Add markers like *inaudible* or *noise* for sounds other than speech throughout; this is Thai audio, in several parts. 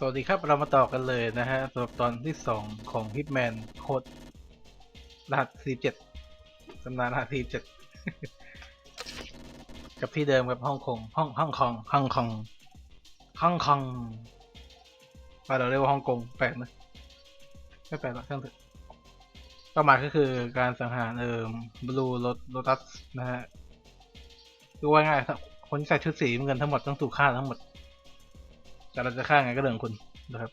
สวัสดีครับเรามาต่อกันเลยนะฮะสำหรับตอนที่สองของ Hitman โคดรหัส 47ตำนานรหัส 47 กับที่เดิมกับฮ่องกงฮ่องฮ่องคองฮ่องคองฮ่องคองว่าเราเรียกว่าฮ่องกงแปลกนะไม่แปลกหรอกช่างเถอะเป้าหมายก็คือการสังหารเอ่อบลูโรตัสนะฮะคือว่าง่ายคนใส่ชุดสีเงินทั้งหมดต้องถูกฆ่าทั้งหมด แต่เราจะฆ่าไงก็เรื่องคุณนะครับ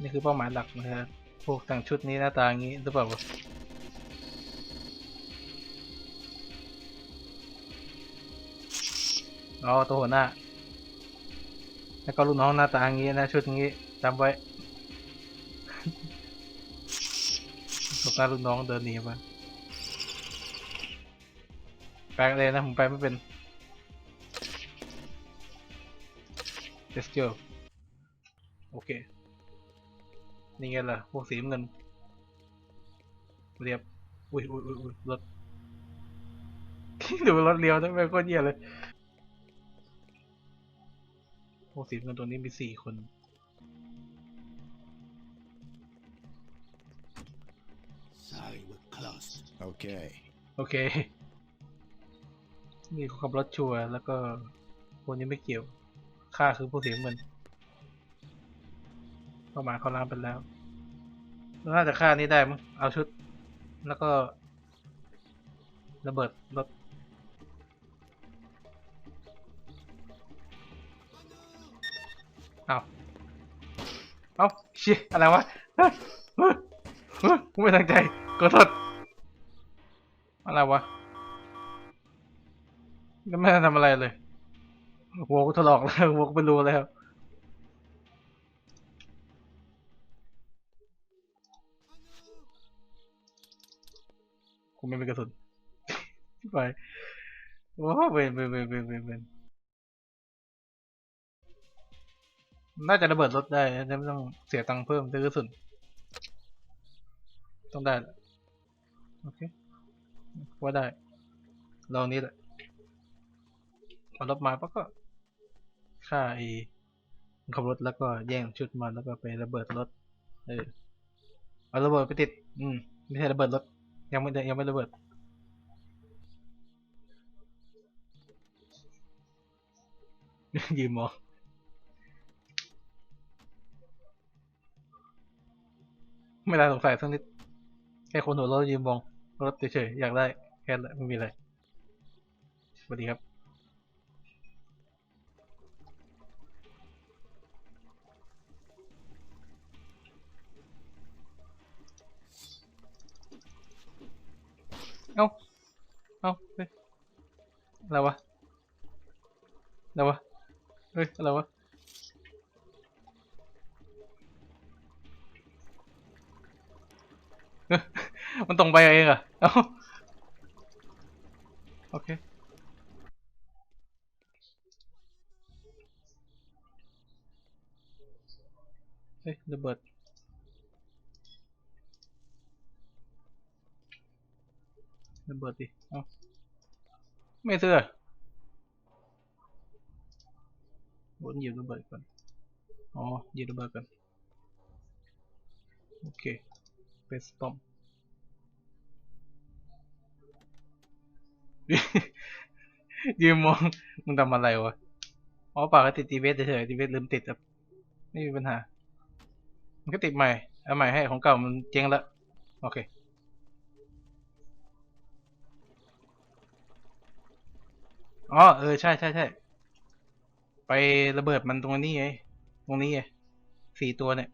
นี่คือเป้าหมายหลักนะฮะพวกแต่งชุดนี้หน้าตาอย่างนี้หรือเปล่าอ๋อตัวหัวหน้า แล้วก็ลูกน้องหน้าตาอย่างนี้นะชุดอย่างนี้จำไว้ตบหน้าลูกน้องเดินหนีมาแปลงเลยนะผมไปไม่เป็น let's go โอเค นี่ไงล่ะ พวกสีน้ำเงิน เรียบอุ้ยอุ้ยอุ้ยอุ้ยรถดูรถเลี้ยวนะไม่งโคตรเยี่ยเลย พวกสีน้ำเงินตัวนี้มีสี่คน Sorry, we're close. Okay. โอเค นี่เขาขับรถชัวร์แล้วก็คนนี้ไม่เกี่ยว ค่าคือผู้เสียเงินเป้ามายเขาล้างไปแล้วน่าจะฆ่านี้ได้มั้งเอาชุด แล้วก็ ระเบิดรถเอาเอาเชี่ยอะไรวะเฮ้ยเฮ้ยเฮ้ยกูไม่ตั้งใจขอโทษอะไรวะยังไม่ได้ทำอะไรเลย วกูถลอกแล้วหัวกูเป็นรูแล้วกูไม่มีกระสุนไปโอ้เวเวนเวนเวนเวนเวนน่าจะระเบิดรถได้จะไม่ต้องเสียตังค์เพิ่มซื้อกระสุนต้องได้โอเคว่าได้ลองนี้แหละเอารถมาปั๊บก็ ฆ่าไอ้ขับรถแล้วก็แย่งชุดมาแล้วก็ไประเบิดรถ เออเอาระเบิดไปติด อืมไม่ใช่ระเบิดรถ ยังไม่ได้ยังไม่ระเบิดยืมมองไม่ได้สงสัยสักนิด แค่คนหัวรถยืมมอง รถเฉยๆอยากได้ แค่นั้นแหละไม่มีอะไร สวัสดีครับ เอ้า เอ้า เฮ้ย อะไรวะอะไรวะเฮ้ยอะไรวะมันตรงไปเองเหรอเอ้าโอเคเฮ้ยระเบิดระเบิดดิ เอ้า ไม่เสื้อวนหยิบระเบิดก่อน อ๋อหยิบระเบิดก่อน โอเคเปสตอมยืมมอง มึงทำอะไรวะ อ๋อปาก็ติดทีเวสเฉยๆทีเวสลืมติดครับไม่มีปัญหา มันก็ติดใหม่ เอาใหม่ให้ของเก่ามันเจ๊งล้วโอเค อ๋อเออใช่ใช่ใช่ไประเบิดมันตรงนี้ไงตรงนี้ไงสี่ตัวเนี่ย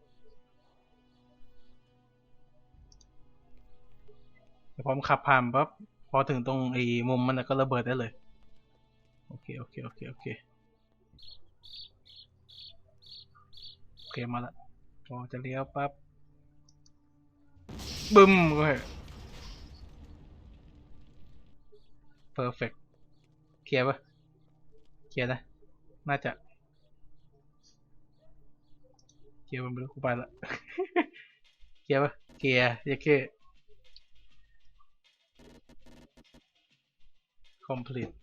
แต่พอมขับผ่านปั๊บพอถึงตรงไอ้มุมมันก็ระเบิดได้เลย โอเค โอเค โอเค โอเค โอเค มาละพอจะเลี้ยวปั๊บบึ้มเห็น perfect เคลียร์ปะเคลียร์นะ น่าจะ เคลียร์มันไปแล้วกูไปละ เคลียร์ปะเคลียร์ยังกเค complete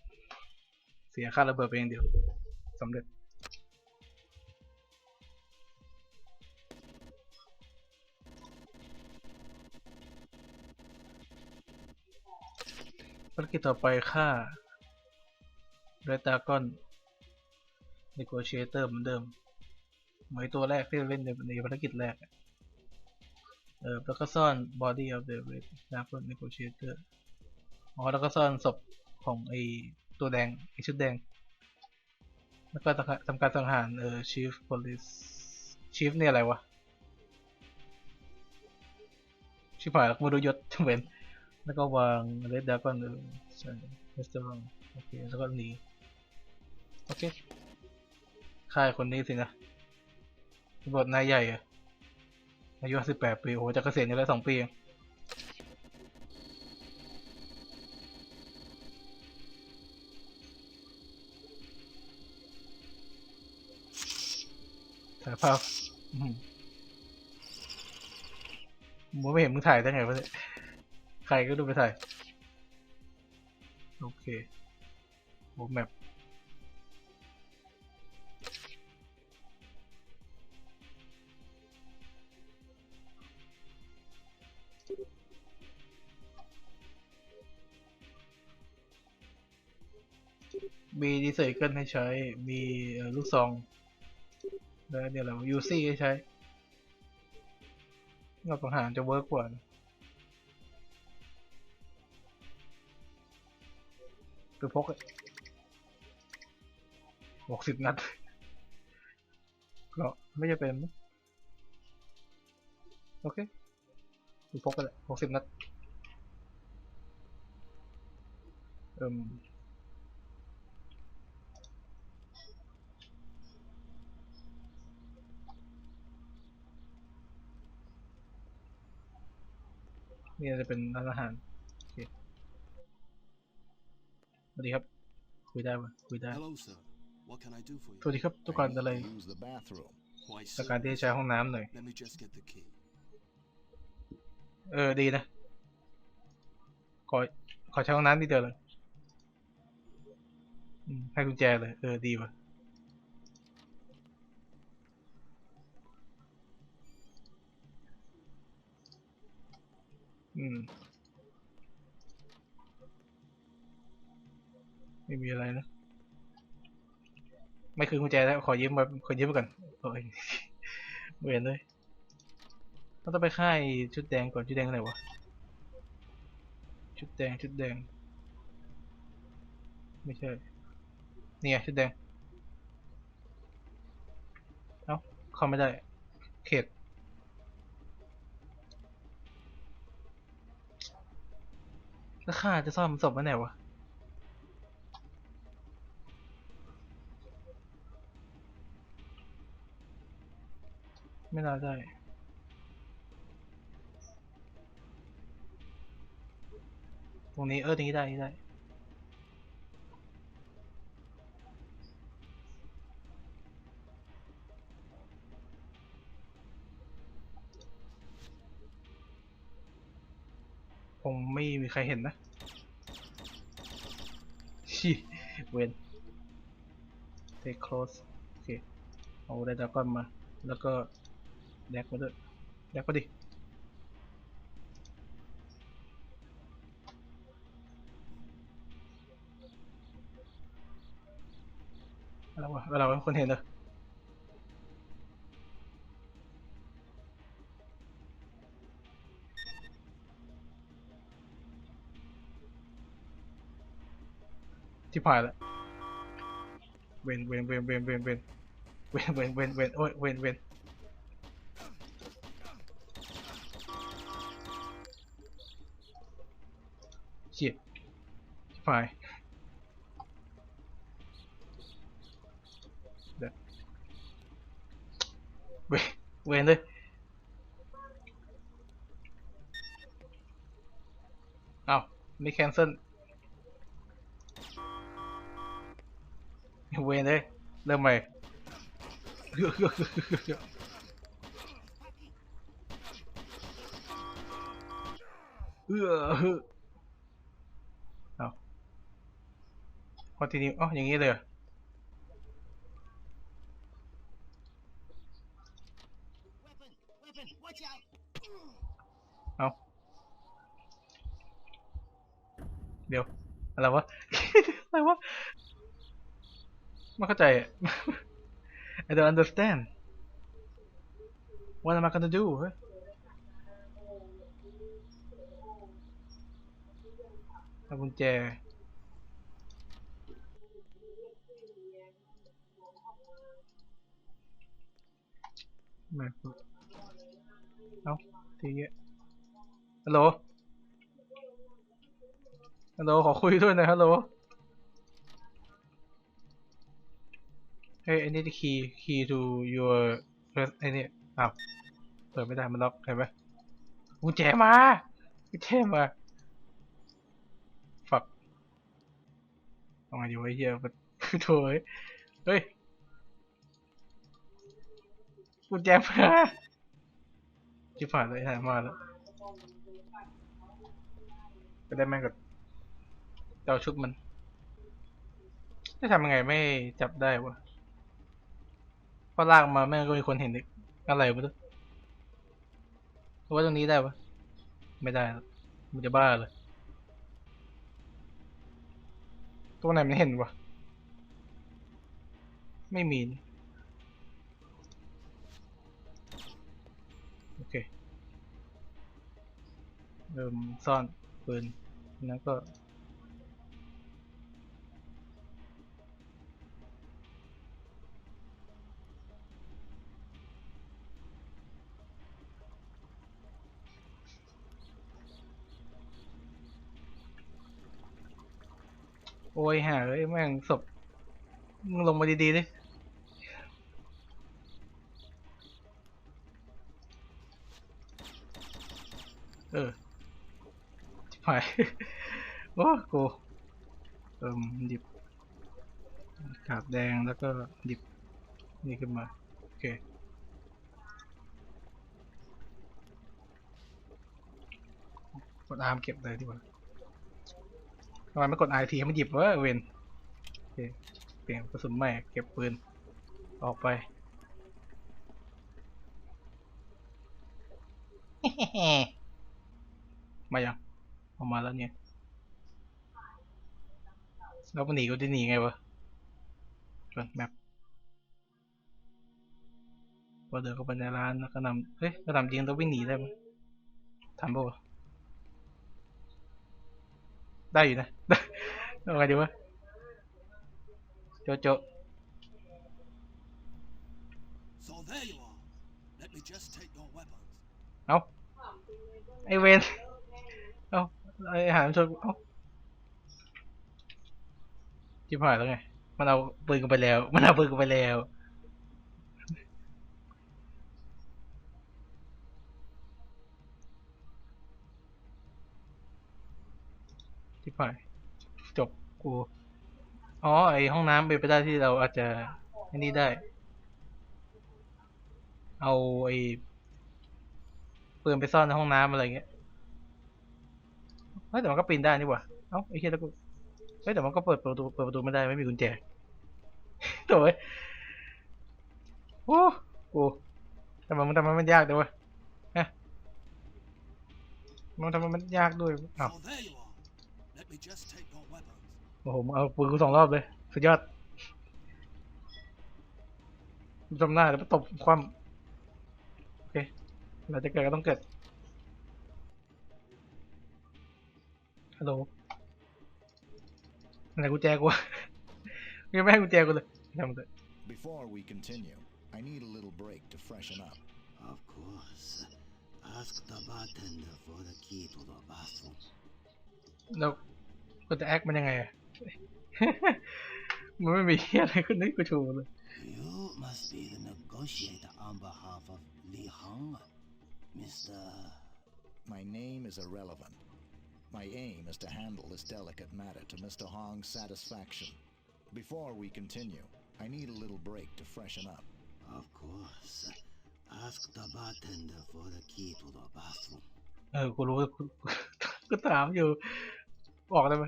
เสียค่าระเบิดไปเองเดียวสำเร็จภารกิจต่อไปค่า เรตากอน negotiator เหมือนเดิม เหมือนตัวแรกที่เล่นในในภารกิจแรกเออแล้วก็ซ่อน body of the red dragon negotiator อ๋อแล้วก็ซ่อนศพของไอตัวแดงไอชุดแดง แล้วก็ทำการสังหารเออ chief police chief เนี่ยอะไรวะชิบหายแล้วม่รู้ยศเว้นแล้วก็วางเรดดาก้อนเออใช่เรสตอรองโอเคแล้วก็หนี โอเคค่ายคนนี้สินะตำรวจนายใหญ่อะอายุสิบแปดปี โอ้โหจะเกษียณอยู่แล้วสองปีเองถ่ายภาพมมึงไม่เห็นมึงถ่ายได้ไงวะเนี่ยใครก็ดูไปถ่าย โอเคโอ้แมป มีดีเซเกิลให้ใช้ มีลูกซองแล้วเนี่ยเรายูซี่ให้ใช้งอบสังหารจะเวิร์กกว่านะคือพกหกสิบนัด ก็ไม่จะเป็น โอเคคือพกกันแหละหกสิบนัด เอิ่ม นี่จะเป็นร้านอาหารโอเคสวัสดีครับ คุยได้ปะคุยได้ Hello, sir. What can I do for สวัส you? ดีครับต้องการอะไร Use the bathroom. Why, ต้อง sir? การที่จะใช้ห้องน้ำหน่อย Let me just get the key. เออ ดีนะ ขอ ขอใช้ห้องน้ำนิดเดียวเลยอืมให้กุญแจเลย เออ ดีว่ะ อืม ไม่มีอะไรนะ ไม่คือกุญแจแล้ว ขอยืมมาขอยืมมาก่อนโอ้ยเวียนเลยเราต้องไปค่ายชุดแดงก่อน ชุดแดงอะไรวะ ชุดแดง ชุดแดง ไม่ใช่ นี่ไงชุดแดง เอ้าเข้าไม่ได้ เขต แล้วข้าจะซ่อมศพไว้ไหนวะไม่น่าได้ตรงนี้เออตรงนี้ได้ได้ มีใครเห็นนะชิเวน take close โอเค เอาได้ดาก้อนมา แล้วก็แดกมาด้วยแดกมาดิอะไรวะอะไรวะคนเห็นเหรอ ที่ผ่านแล้วเวนเวนเวนเวนเวนเวนเวนเวนเวนเวนโอ้ยเวนเวนเชี่ยที่ผ่ายเวนเวนเลยเอาไม่แคนเซิล quên đấy, đâm mày. Đâu continue. Oh nhìn nghe được không à? điều là quá. *laughs* Là quá. ไรวะอะไรวะไม่เข้าใจอะ I don't understand what am I gonna do เฮ้ยเอากุญแจไม่พูดเอ้าทีเงี้ยฮัลโหลฮัลโหลขอคุยด้วยหน่อยฮัลโหล เฮ้ย I need the key key to your first ไอ้นี่อ้าวเปิดไม่ได้มันล็อกเห็นไหมกุญแจมากุญแจมาฝักเอาไงดีวะไอ้เฮียมันโถ่เอ้ยเฮ้ยกุญแจมาจิบผ่านเลยหายมาแล้วไปได้แม่งกับเจ้าชุดมันจะทำยังไงไม่จับได้วะ พอลากมาแม่งก็มีคนเห็นอะไรวะตัวเอาตรงนี้ได้ปะไม่ได้มันจะบ้าเลยตัวไหนมันเห็นวะไม่มีโอเคเริ่มซ่อนปืนแล้วก็ โอ้ยห่าเอ้ยแม่งศพมึงลงมาดีๆดิเออชิบหายโอ้กูเอิ่มหยิบกาบแดงแล้วก็หยิบนี่ขึ้นมา โอเคกดอาร์มเก็บเลยดีกว่า ทำไมไม่กดไอทีให้มันหยิบวะเวนเปลี่ยนกระสุนใหม่เก็บปืน ออกไปมายังออกมาแล้วเนี่ย แล้วมันหนีก็จะหนีไงวะก่อนแมปพอเดินเข้าไปในร้านแล้วก็นำเฮ้ยก็นำจริงแล้ววิ่งหนีได้ไหมทำป่ ได้อยู่นะเอาไงดีวะโจโจ So there you are. Let me just take your weapons. เอาไอเวนเอาไอหามชนกูเอาจิบหายแล้วไง มันเอาปืนกูไปแล้ว มันเอาปืนกูไปแล้ว หายจบกูอ๋อไอห้องน้ำเป็นไปได้ที่เราอาจจะไอนี่ได้ เอาไอปืนไปซ่อนในห้องน้ำอะไรเงี้ยเฮ้ยแต่มันก็ปีนได้นี่หว่าเอ้าไอ้เหี้ยแล้วกูเฮ้ยแต่มันก็เปิดประตูเปิดประตูไม่ได้ไม่มีกุญแจโถ่เอ้ยโอ้กูทำไมมันทำไมมันยากดี๋ยฮะมันทำไมมันยากด้วยอ้าว โอ้โหมึงเอาปืนกูสองรอบเลย สุดยอดจำหน้าเดี๋ยวไปตบความโอเคเราจะเกิดก็ต้องเกิดฮัลโหลไหนกุญแจกูวะยังไม่ให้กุญแจกูเลยทำเถอะ Before we continue, I need a little break to freshen up. Of course. Ask the bartender for the key to the bathroom. แล้ว กูจะแอคมันยังไงอะ *laughs* *laughs* มันไม่มีเหี้ยอะไรขึ้นให้กูชูเลย You must be the negotiator on behalf of Li Hong, Mr. My name is irrelevant. My aim is to handle this delicate matter to Mr. Hong's satisfaction. Before we continue, I need a little break to freshen up. Of course. Ask the bartender for the key to the bathroom. เออ *laughs* กูรู้ กูกูถามอยู่ ออกได้ไหม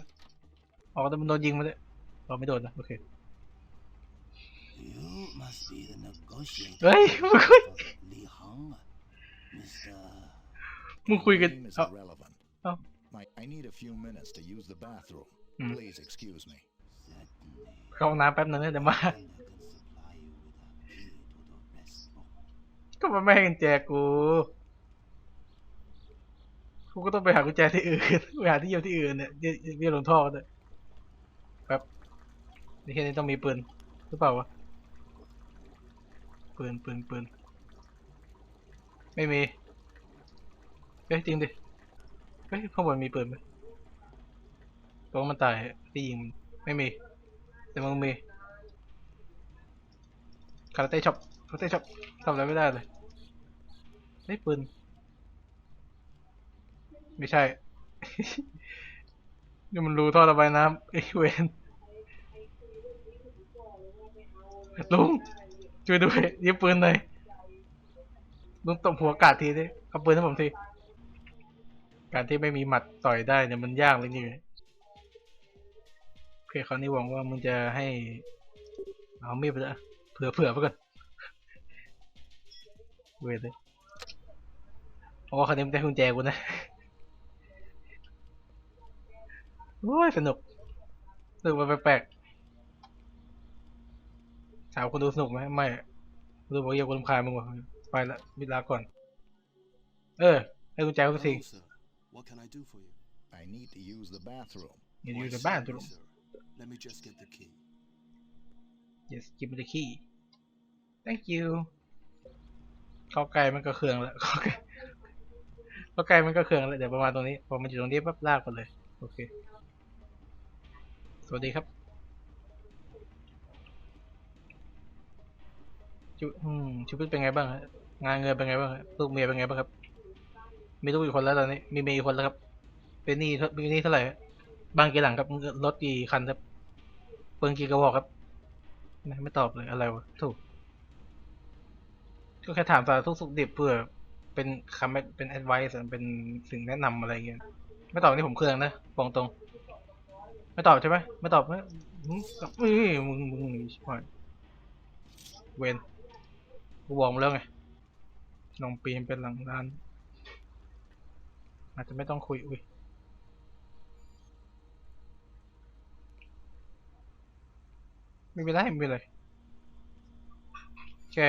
ออกแต่มันโดนยิงมาเลยเราไม่โดนนะโอเค You must be the negotiator Hey, on behalf of Li Hong, Mr. มึงคุยกัน My name is เอา irrelevant. Oh. My, I need a few minutes to use the bathroom. Hmm. Please excuse me. Certainly. เข้าห้องน้ำแป๊บนึงนะเดี๋ยวมา Then I can supply you with a key to the rest book. ก็มันไม่ให้กุญแจกู กูก็ต้องไปหากุญแจที่อื่นไปหาที่อยู่ที่อื่นเนี่ยเรียเรียกลงท่อกันเลยแป๊บนี่แค่นี้ต้องมีปืนหรือเปล่าวะปืนปืนปืนไม่มีเฮ้ยจริงดิเฮ้ยข้างบนมีปืนไหมตรงมันตายที่ยิงไม่มี แต่มึงมีคาราเต้ช็อปคาราเต้ช็อปทำอะไรไม่ได้เลยเฮ้ยปืน ไม่ใช่ นี่มันรูท่อระบายน้ำไอ้เวนลุงช่วยด้วยยิบปืนหน่อยลุงตบหัวกาดทีดิเอาปืนให้ผมทีการที่ไม่มีหมัดต่อยได้เนี่ยมันยากเลยนี่โอเคคราวนี้หวังว่ามึงจะให้ เอามีดไปละเผื่อเผื่อไปก่อนเวทเลยเพราะว่าคราวนี้มันได้กุญแจกูนะ โอ้ยสนุกสนุกมันแปลกๆถามคนดูสนุกไหมไม่ดูบอกอย่าคนรำคาญมึงว่ะไปละมิลาก่อน เออให้กุญแจกูสักที Hello, sir. What can I do for you? I need to use the bathroom. อย่าอยู่ Why, ในบ้าน certainly, ตัว sir. Let me just get the key. yes give me the key thank you เข้าใกล้มันก็เครื่องแล้วเข้าใกล้เข้าใกล้มันก็เครื่องแล้วเดี๋ยวประมาณตรงนี้พอมันอยู่ตรงนี้ปั๊บลากไปเลย โอเค สวัสดีครับจุอืชีวิตเป็นไงบ้างงานเงินเป็นไงบ้างลูกเมียเป็นไงบ้างครับมีลูกอีกคนแล้วตอนนี้มีเมียอีกคนแล้วครับ เป็นหนี้เท่เป็นหนี้เท่าไหร่บ้านกี่หลังครับรถกี่คันครับเปิงกี่กระบอกครับไม่ตอบเลยอะไรวะถูกก็แค่ถามสารทุกสุขดิบเพื่อเป็นคำเป็น advice อะเป็นสิ่งแนะนำอะไรเงี้ยไม่ตอบนี่ผมเครื่องนะบอกตรง ไม่ตอบใช่ไหมไม่ตอบไม่มึงเอ้ยมึงมึงมึงชิบหายเวนกูบอกมึงแล้วไงลองปีนเป็นหลังร้าน อาจจะไม่ต้องคุยอุ้ยไม่เป็นไรไม่เป็นไรแค่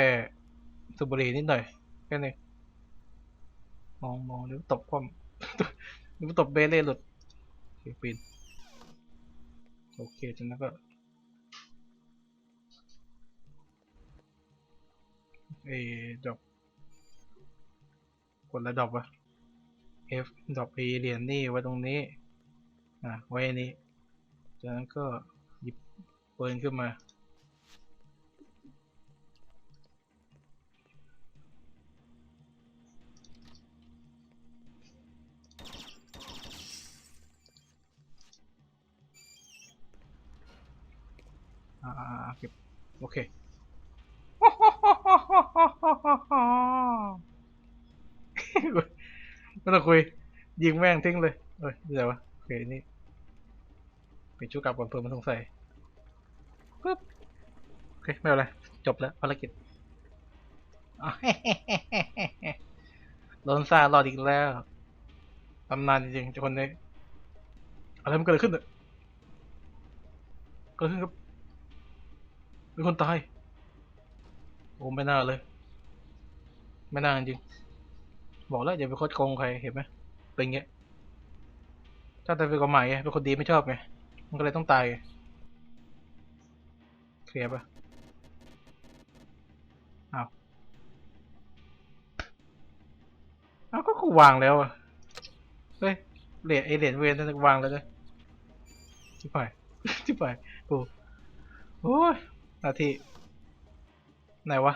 สูบบุหรี่นิดหน่อยแค่นี้มองมองหรือตบความหรือตบเบเล่หลุดปีน โอเคจากนั้นก็เอดอกกดระดอกวะ F ดอก A เหรียญนี่ไว้ตรงนี้ อะ ไว้อันนี้ จากนั้นก็หยิบปืนขึ้นมา เก็บโอเคไม่ต้องคุย ยิงแม่งทิ้งเลย เอ้ยเดี๋ยววะโอเคนี่ไปชุดกลับก่อนเพิ่มมันสงสัยปึ๊บโอเคไม่เป็นไรจบแล้วภารกิจโดนซ่ารอดอีกแล้วตำนานจริงๆเจ้าคนนี้อะไรมันเกิดขึ้นเนี่ยเกิดขึ้นครับ มีคนตาย โอ้ไม่น่าเลย ไม่น่าจริง บอกแล้วอย่าไปคดโกงใครเห็นไหมเป็นย่างเงี้ย ถ้าแต่เป็นกฎหมายไงเป็นคนดีไม่ชอบไง มันก็เลยต้องตายไงเคลียร์ปะเอาเอาก็กูวางแล้วอะเฮ้ย เหรียญไอเหรียญเวนนั่นวางแล้วนะชิบหายชิบหายกูโอ้ย นาที่ ไหนวะ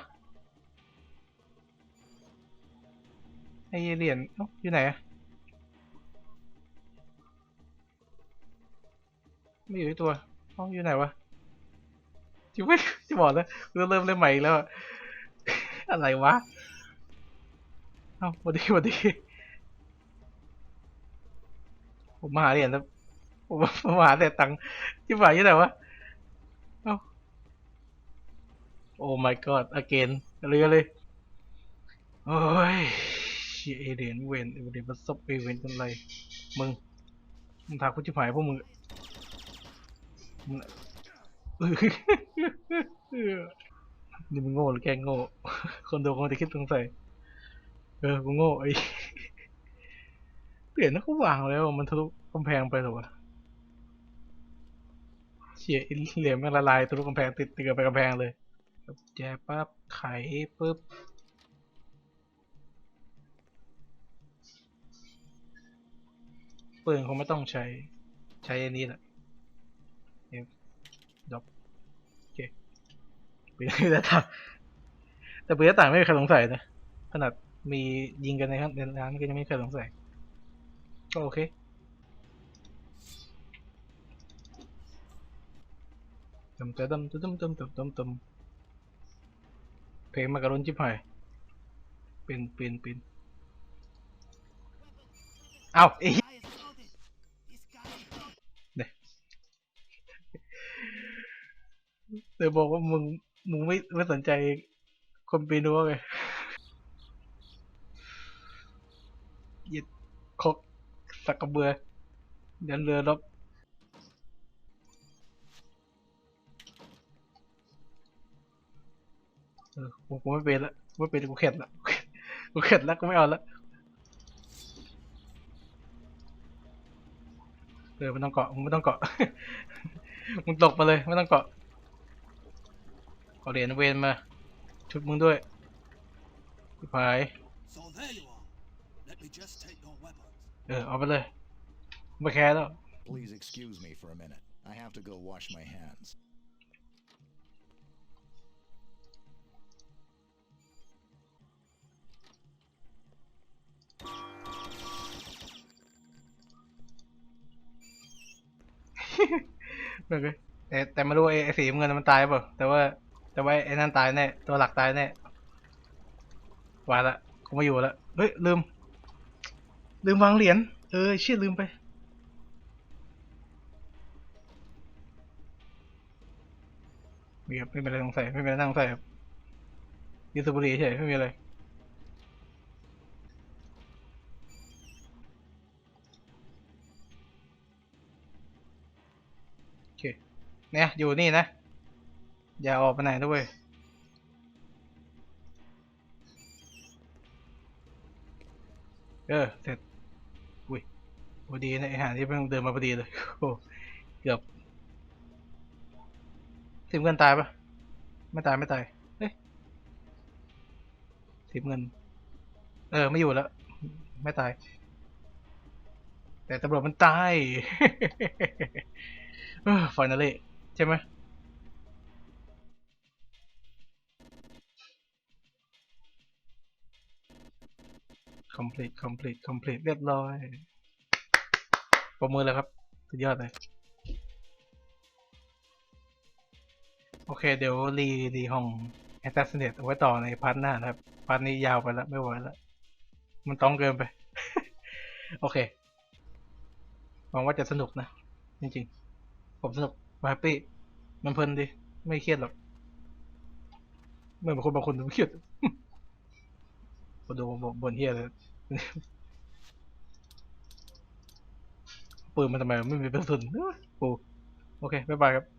ไอเหรียญเอ้าอยู่ไหนอะไม่อยู่ที่ตัวเอ้าอยู่ไหนวะจิไม่จะบอกแล้วเริ่มเริ่มเล่นใหม่แล้วอะไรวะเอ้าวัสดีวัสดีผมมาหาเหรียญแล้วผมมาหาแต่ตังค์ที่ฝ่ายอยู่ไหนวะ อ้ my god again เรือเลยโอ้ยเชียเอเดนเวนเอเดนประสบเอเวนกันไรมึง มึงถามคุชิบหายพวกมึงมันเออนี่มึงโง่หรือแกงโง่ คนดูคงจะคิดสงสัยเออ กูโง่ไอ้เปลี่ยนนะเขวางแล้ว มันทะลุกำแพงไปเหรอวะเฉียไอ้เหลี่ยมม่งละลายทะลุกำแพงติดติดกับไปกำแพงเลย แจปั๊บไขปุ๊บปืนคงไม่ต้องใช้ ใช้อันนี้แหละเอฟดอกโอเคปืนหน้าต่างแต่ปืนหน้าต่างไม่มีใครสงสัยนะ ขนาดมียิงกันในข้างในร้านก็ยังไม่มีใครสงสัย ก็โอเคตึมตึมตึมตึมตึมตึมตึม เพลงมากระรุนจิบหายเป็นเป็นเป็นเอาไอ้เฮ้ยเดี๋ยวบอกว่ามึงมึงไม่ไม่สนใจคนปีนัวไงเหย็ดคกสักกระเบือเดินเรือรบ เออกูไม่เป็นละกูไม่เป็นกูเข็ดละกูเข็ดละกูไม่เอาละเออไม่ต้องเกาะมึงไม่ต้องเกาะมึงตกมาเลยไม่ต้องเกาะขอเหรียญเวนมาชุดมึงด้วยพี่พายเออเอาไปเลยไม่แคร์แล้ว Please excuse me for a minute. I have to go wash my hands. โอเคแต่แต่ไม่รู้ไอ้สีเงินมันตายเปล่าแต่ว่า แต่ว่าไอ้นั่นตายแน่ตัวหลักตายแน่วายละกูไม่อยู่ละเฮ้ยลืม ลืมวางเหรียญเออเชี่ยลืมไปมีครับไม่เป็นไรสงสัยไม่เป็นไรน่าสงสัยครับยูสุบุรีเฉยไม่มีอะไร เนี่ยอยู่นี่นะ อย่าออกไปไหนด้วยเออเสร็จอุ้ยพอดีนะไอหาที่เพิ่งเดินมาพอดีเลยโอ้เกือบทีมเงินตายปะไม่ตายไม่ตายเฮ้ยทีมเงิน เออไม่อยู่แล้ว ไม่ตาย แต่ตำรวจมันตาย finally ใช่ไหม complete complete complete เรียบร้อยประมือเลยครับ สุดยอดเลย โอเค เดี๋ยวรีรีห้อง Assassinate เอาไว้ต่อในพาร์ทหน้านะครับ พาร์ทนี้ยาวไปแล้ว ไม่ไหวแล้ว มันต้องเกินไป โอเค หวังว่าจะสนุกนะ จริงๆ ผมสนุก แฮปปี้มันเพลินดีไม่เครียดหรอกไม่เหมือนคนบางคนเครียดมาดูบนเฮียเลยปืนมันทำไมไม่มีกระสุนโอเคบ๊ายบายครับ